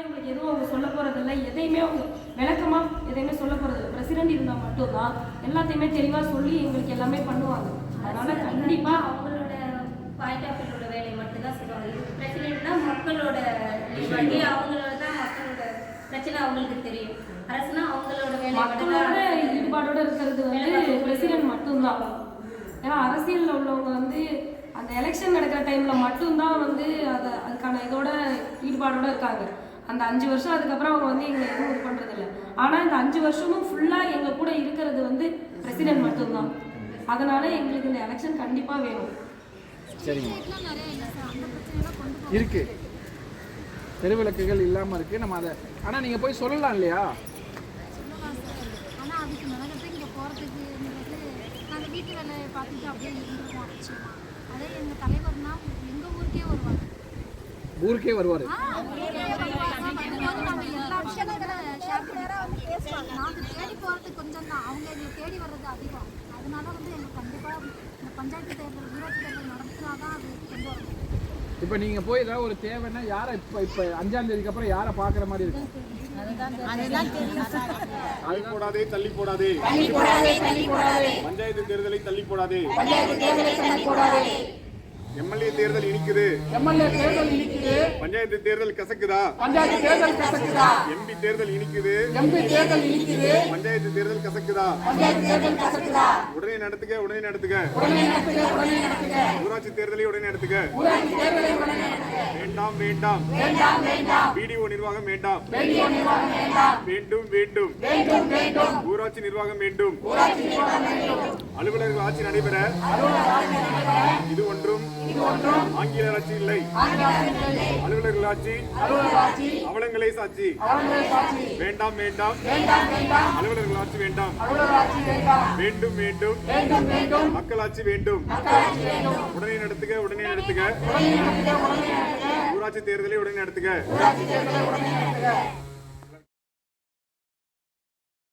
இவங்களுக்கு எதுவும் அவங்க சொல்ல போறதில்ல. எதையுமே அவங்க விளக்கமா எதையுமே சொல்ல போறதில்ல. பிரசிடென்ட் இருந்தா மட்டும்தான் எல்லாத்தையுமே தெளிவா சொல்லி எங்களுக்கு எல்லாமே பண்ணுவாங்க. அதனால கண்டிப்பா அவங்களோட பாயிண்ட் ஆஃப் வியூவோட வேலையை மட்டும்தான் செய்வாங்க. பிரசிடென்ட்னா மக்களோட லிபர்ட்டி அவங்களோட தான் மக்களோட பிரச்சனை அவங்களுக்கு தெரியும். அரசுனா அவங்களோட வேலையை மக்களோட ஈடுபாடோட இருக்கிறது வந்து பிரசிடென்ட் மட்டும்தான். ஏன்னா அரசியல்ல உள்ளவங்க வந்து அந்த எலெக்ஷன் நடக்கிற டைம்ல மட்டும்தான் வந்து அதை அதுக்கான இதோட ஈடுபாடோட இருக்காங்க. அந்த அஞ்சு வருஷம் அதுக்கப்புறம் அவங்க வந்து எங்களை எதுவும் இது பண்றது இல்ல ஆனா இந்த அஞ்சு வருஷமும் ஃபுல்லா எங்க கூட இருக்கிறது வந்து பிரசிடென்ட் மட்டும்தான். அதனால எங்களுக்கு இந்த எலெக்ஷன் கண்டிப்பா வேணும். சரிங்க இருக்கு. தெருவிளக்குகள் இல்லாமல் இருக்கு. நம்ம அதை ஆனால் நீங்கள் போய் சொல்லலாம் இல்லையா? ஆனால் வீட்டு வேலையை பார்த்துட்டு அப்படியே இருந்துருவோம் அதே எங்கள் தலைவர்னா எங்கள் ஊருக்கே வருவாங்க ஊருக்கே வருவார். இப்போ நீங்கள் போய் ஏதாவது ஒரு தேவைன்னா யாரை இப்போ இப்போ அஞ்சாம் தேதிக்கு அப்புறம் யாரை பார்க்குற மாதிரி இருக்கும் தள்ளி போடாதே தள்ளி போடாதே. பஞ்சாயத்து தேர்தலை தள்ளி போடாதே. தேர்தல் இனிக்குது. எம்எல்ஏ தேர்தல் இனிக்குது. பஞ்சாயத்து தேர்தல் கசக்குதா? பஞ்சாயத்து தேர்தல் கசக்குதா? எம்பி தேர்தல் இனிக்குது. எம்பி தேர்தல் இனிக்குது. பஞ்சாயத்து தேர்தல் கசக்குதா? பஞ்சாயத்து தேர்தல் கசக்குதா? உடனே நடத்துக உடனே நடத்துக. உடனே நடத்துக உடனே நடத்துக. ஊராட்சி தேர்தலை உடனே நடத்துக. ஊராட்சி தேர்தலை உடனே நடத்துக. வேண்டாம் வேண்டாம். வேண்டாம் வேண்டாம். பிடிஓ நிர்வாகம் வேண்டாம். நிர்வாகம் வேண்டாம். வேண்டும் வேண்டும். வேண்டும் வேண்டும். ஊராட்சி நிர்வாகம் வேண்டும். ஊராட்சி நிர்வாகம் வேண்டும். அலுவலர்கள் ஆட்சி நடைபெற. இது ஒன்றும். ஆங்கில ஆட்சி இல்லை. அலுவலர்கள் ஆட்சி. அவலங்களே சாட்சி. வேண்டாம் வேண்டாம். அலுவலர்கள் ஆட்சி வேண்டாம். வேண்டாம். வேண்டும் வேண்டும். வேண்டும் உடனே நடத்துக உடனே நடத்துக. ஊராட்சி தேர்தலை உடனே நடத்துக.